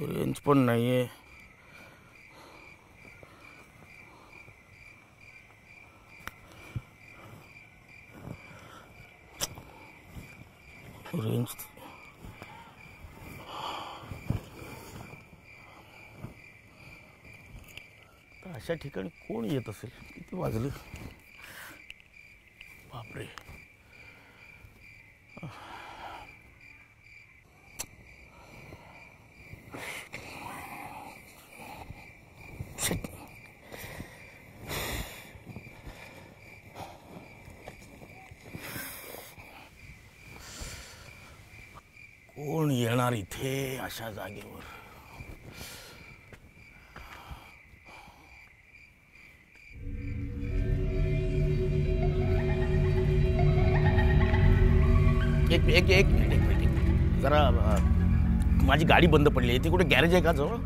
Range पण नाही आहे रेंज अशा ठिकाणी कोण येत असेल? किती वाजले? बापरे. येणार इथे अशा जागेवर. एक एक एक मिनिट एक मिनिट एक जरा माझी गाडी बंद पडली. आहे इथे कुठे गॅरेज आहे का जवळ?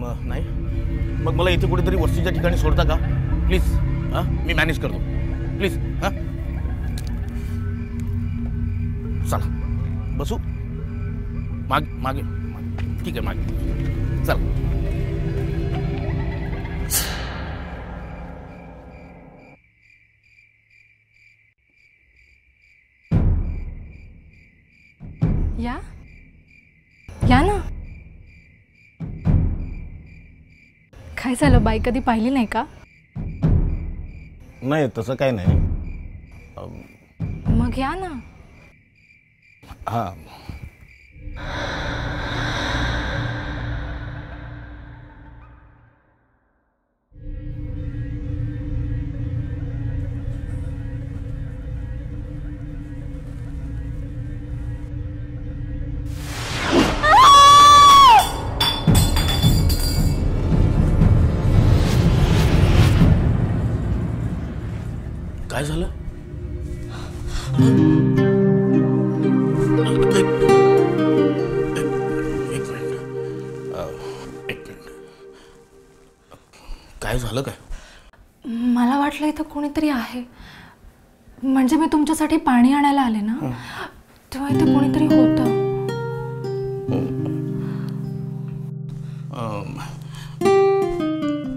मग नाही. मग मला इथे कुठेतरी वस्तीच्या ठिकाणी सोडता का? प्लीज हां? मी मॅनेज करतो. प्लीज हां? चला. बसू? माग मागे. ठीक आहे मागे। चल। या? या ना? काय झालं? बाई कधी पाहिली नाही का? नाही तसं काय नाही. मग या ना. हाँ. काय झालं? काय झालं काय? मला वाटलं इथं कोणीतरी आहे. म्हणजे मी तुमच्यासाठी पाणी आणायला आले ना? तेव्हा इथे कोणीतरी होतं.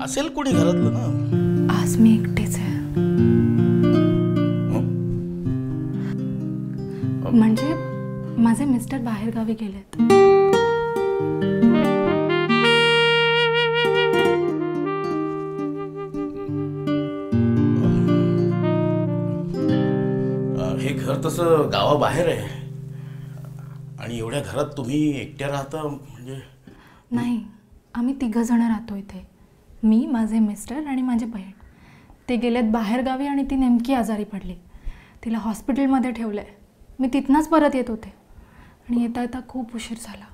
असेल कोणी घरातलं ना? आज मी एकटीच आहे. म्हणजे माझे मिस्टर बाहेरगावी गेलेत. हे तसं गावाबाहेर आहे. आणि एवढ्या घरात तुम्ही एकट्या राहता म्हणजे? नाही आम्ही तिघं जण राहतो इथे. मी माझे मिस्टर आणि माझी बहीण. ते गेलेत बाहेरगावी आणि ती नेमकी आजारी पडली. तिला हॉस्पिटलमध्ये ठेवलं आहे मी तिथनंच परत येत होते. आणि येता येता खूप उशीर झाला.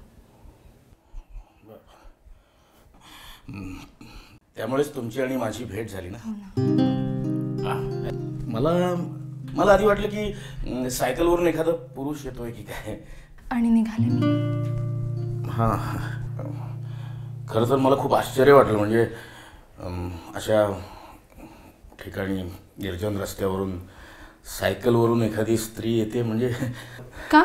त्यामुळेच तुमची आणि माझी भेट झाली ना? आ, मला मला आधी वाटलं की सायकलवरून एखादा पुरुष येतोय की काय? आणि निघाले मी. हां. खरं तर मला खूप आश्चर्य वाटलं म्हणजे अशा ठिकाणी निर्जन रस्त्यावरून सायकलवरून एखादी स्त्री येते म्हणजे का?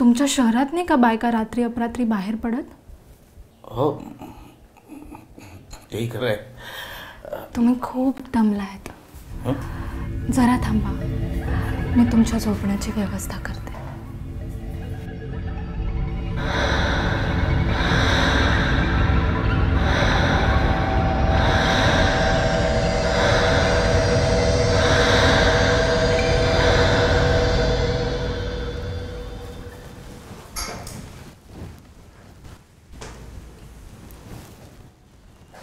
तुमच्या शहरात नाही का बायका रात्री अपरात्री बाहेर पडत? हो. तेही खरं आहे. तुम्ही खूप दमलायत. हं? जरा थांबा. मी तुमच्या झोपण्याची व्यवस्था करते.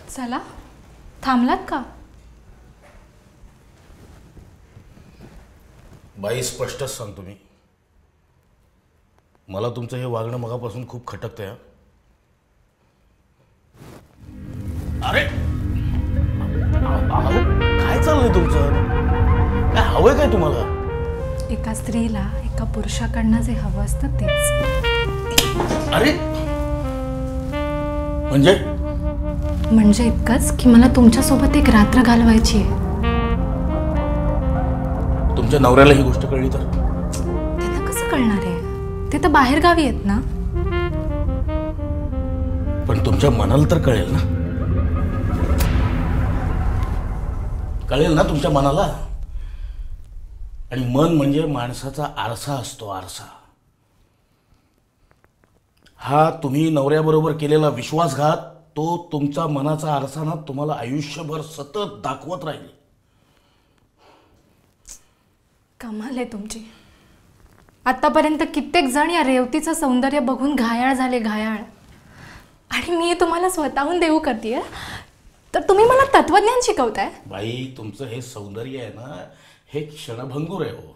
चला. थांबलात का? बाई स्पष्टच सांगतो मी. मला तुमचं हे वागणं मगापासून खूप खटकतंय हं. अरे! काय चाललंय तुमचं? काय हवंय काय तुम्हाला? एका स्त्रीला एका पुरुषाकडनं जे हवं असतं तेच. अरे! म्हणजे? म्हणजे इतकंच की मला तुमच्यासोबत एक रात्र घालवायची आहे. तुमच्या नवऱ्याला ही गोष्ट कळली तर? त्यांना कसं कळणार आहे? ते तर बाहेर गावी आहेत ना? पण तुमच्या मनाला तर कळेल ना. कळेल ना तुमच्या मनाला? आणि मन म्हणजे माणसाचा आरसा असतो आरसा. हा तुम्ही नवऱ्याबरोबर केलेला विश्वासघात तो तुमचा मनाचा आरसा ना तुम्हाला आयुष्यभर सतत दाखवत राहील. कमाल आहे तुमची. आतापर्यंत कित्येक जण या रेवतीचं सौंदर्य बघून घायाळ झाले घायाळ. आणि मी तुम्हाला स्वतःहून देऊ करते तर तुम्ही मला तत्वज्ञान शिकवताय? बाई तुमचं हे सौंदर्य आहे ना हे क्षणभंगूर आहे हो.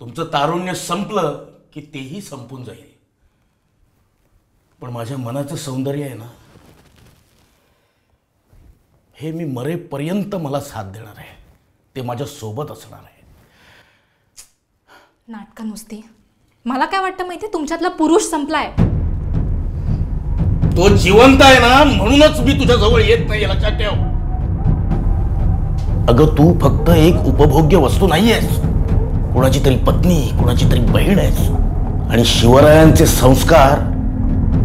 तुमचं तारुण्य संपलं की तेही संपून जाईल. पण माझ्या मनाचं सौंदर्य आहे ना हे मी मरेपर्यंत मला साथ देणार आहे. ते माझ्या सोबत असणार आहे. नाटकं नुसती. मला काय वाटतं माहिती तुमच्यातला पुरुष संपलाय. तो जिवंत आहे ना म्हणूनच मी तुझ्या जवळ येत नाही हे लक्षात ठेव. अगं तू फक्त एक उपभोग्य वस्तू नाहीयेस. कुणाची तरी पत्नी कुणाची तरी बहीण आहेस. आणि शिवरायांचे संस्कार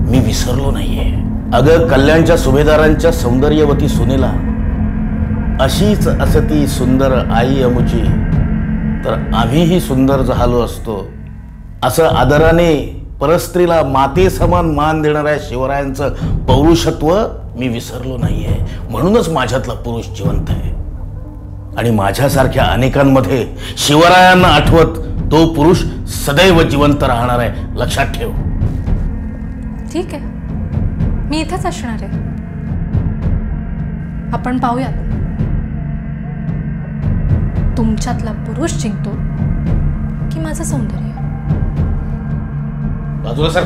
मी विसरलो नाहीये. अगं कल्याणच्या सुभेदारांच्या सौंदर्यवती सुनेला अशीच असती सुंदर आई अमुची तर आम्हीही सुंदर झालो असतो. असं आदराने परस्त्रीला माते समान मान देणाऱ्या शिवरायांचं पौरुषत्व मी विसरलो नाही आहे म्हणूनच माझ्यातला पुरुष जिवंत आहे. आणि माझ्यासारख्या अनेकांमध्ये शिवरायांना आठवत तो पुरुष सदैव जिवंत राहणार आहे. लक्षात ठेव. ठीक आहे. मी इथेच असणार आहे. आपण पाहूयात. तुमच्यातला पुरुष जिंकतो की माझं सौंदर्य? बाजूला सर.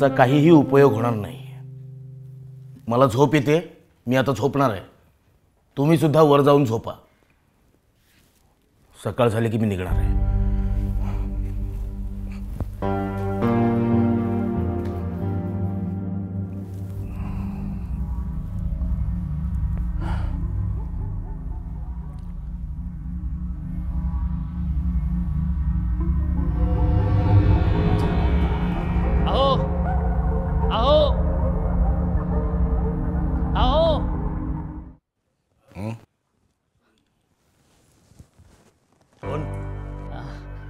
बाई काहीही उपयोग होणार नाही. मला झोप येते मी आता झोपणार आहे. तुम्ही सुद्धा वर जाऊन झोपा. सकाळ झाली की मी निघणार आहे.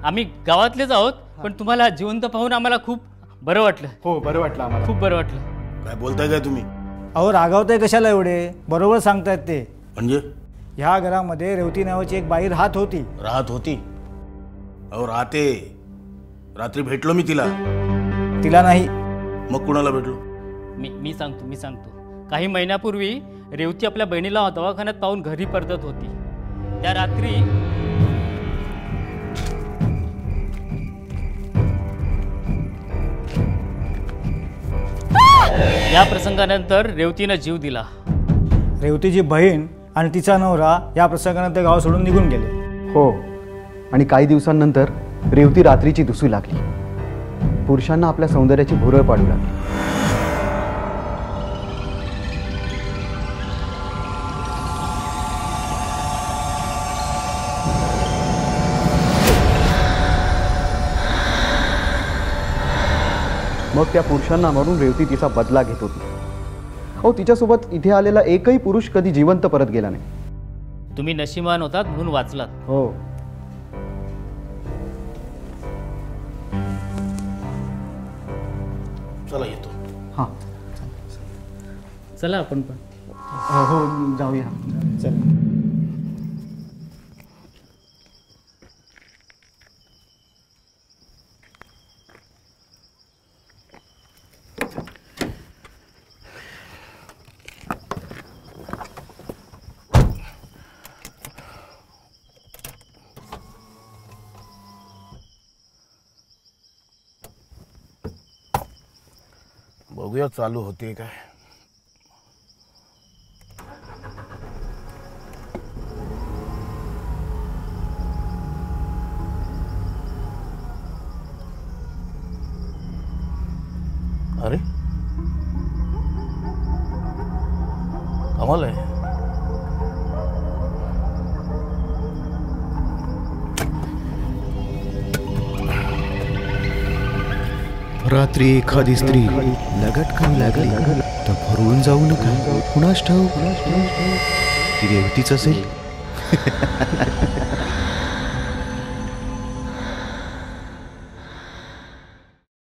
आम्ही गावातलेच आहोत पण तुम्हाला जिवंत पाहून आम्हाला खूप बरं वाटलं. हो बरं वाटलं आम्हाला. खूप बरं वाटलं. काय बोलताय काय तुम्ही? अहो रागावताय कशाला एवढे? बरोबर सांगतायत ते. म्हणजे? ह्या घरामध्ये रेवती नावाची एक बाई राहत होती. राहत होती? अहो राहते. रात्री भेटलो मी तिला. तिला नाही. मग कुणाला भेटलो? मी मी सांगतो मी सांगतो. काही महिन्यापूर्वी रेवती आपल्या बहिणीला दवाखान्यात पाहून घरी परतत होती. त्या रात्री या प्रसंगानंतर रेवतीनं जीव दिला. रेवतीची बहीण आणि तिचा नवरा या प्रसंगानंतर गाव सोडून निघून गेले. हो आणि काही दिवसांनंतर रेवती रात्रीची दिसू लागली. पुरुषांना आपल्या सौंदर्याची भुरळ पाडू लागली. मग त्या पुरुषांना मारून रेवती तिचा बदला घेत होती. हो तिच्यासोबत इथे आलेला एकही पुरुष कधी जिवंत परत गेला नाही. तुम्ही नशिबान होतात म्हणून वाचलात. हो. चला येतो. हां. चला आपण पण. हो हो जाऊया. चल. बघूया चालू होते काय. अरे. कमाल आहे. रात्री एखादी स्त्री लगटकन लागली? तर भरून जाऊ नका. कुणास ठाऊ ती रेवतीच असेल.